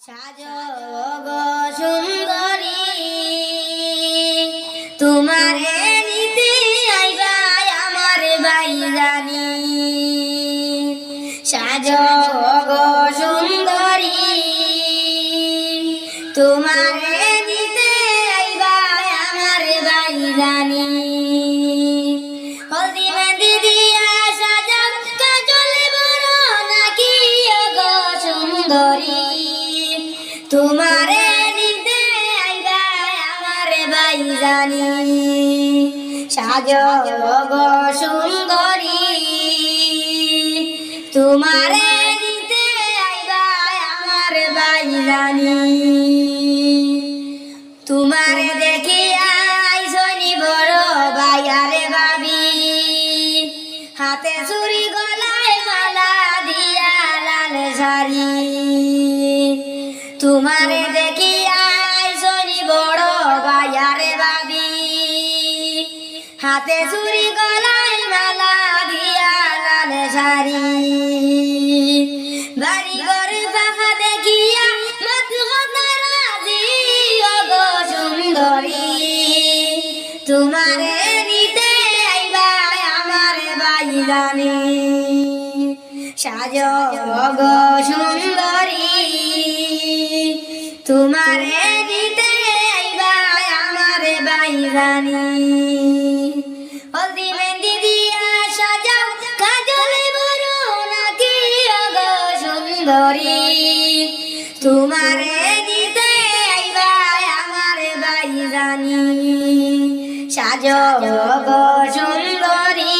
সাজ গো সুন্দরী তোমারে নিতে আইবা আমার বাইরানি সাজ গো সুন্দরী তোমারে তোমারে নিতে আইবা আমার বাইরানি সাজ গো সুন্দরী। তোমারে তোমারে দেখিয়া আইসনি বড় বাইয়ারে ভাবি হাতে চুরি গলায় মালা দিয়া লাল শাড়ি। বাড়ি ঘরে পাখা দেখিয়া সুন্দরী। তোমারে নিতে আইবা আমার বাইরানি। সাজ অগ সুন্দরী। তোমারে আইবা আমার বাইরানি। হলদি তোমারে দিতে আমার বাইরানি। সাজ গো সুন্দরী।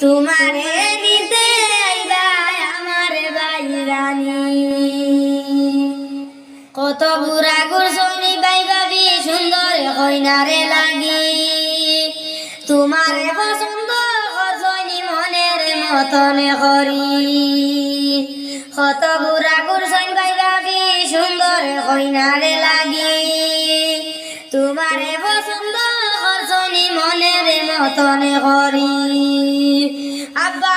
তোমারে বুড়া গুরসনি বাই ভাবি সুন্দর হইনারে লাগি। তোমারে পছন্দ হজনি মনের মতন করি। কত বুড়া গুরসন বাই ভাবি সুন্দর হইনারে লাগি। তোমারে পছন্দ হজনি মনের মতন করি। আব্বা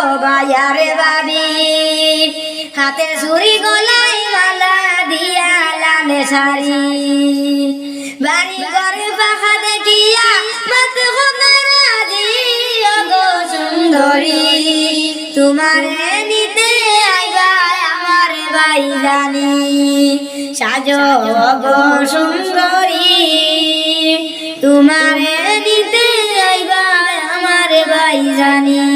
বড় বায়ারে ভাবি হাতে ছুরি গলাই মালা দিয়া লালে শাড়ি। বাড়ি ঘরে পাখা দেখিয়া মত রাজি। অগো সুন্দরী, তোমারে নিতে আইবা আমার বাইরানি। সাজ গো সুন্দরী, তোমারে নিতে আইবা আমার তোমারে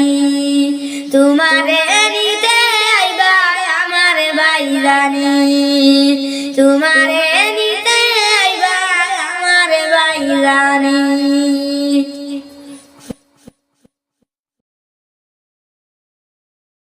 Running.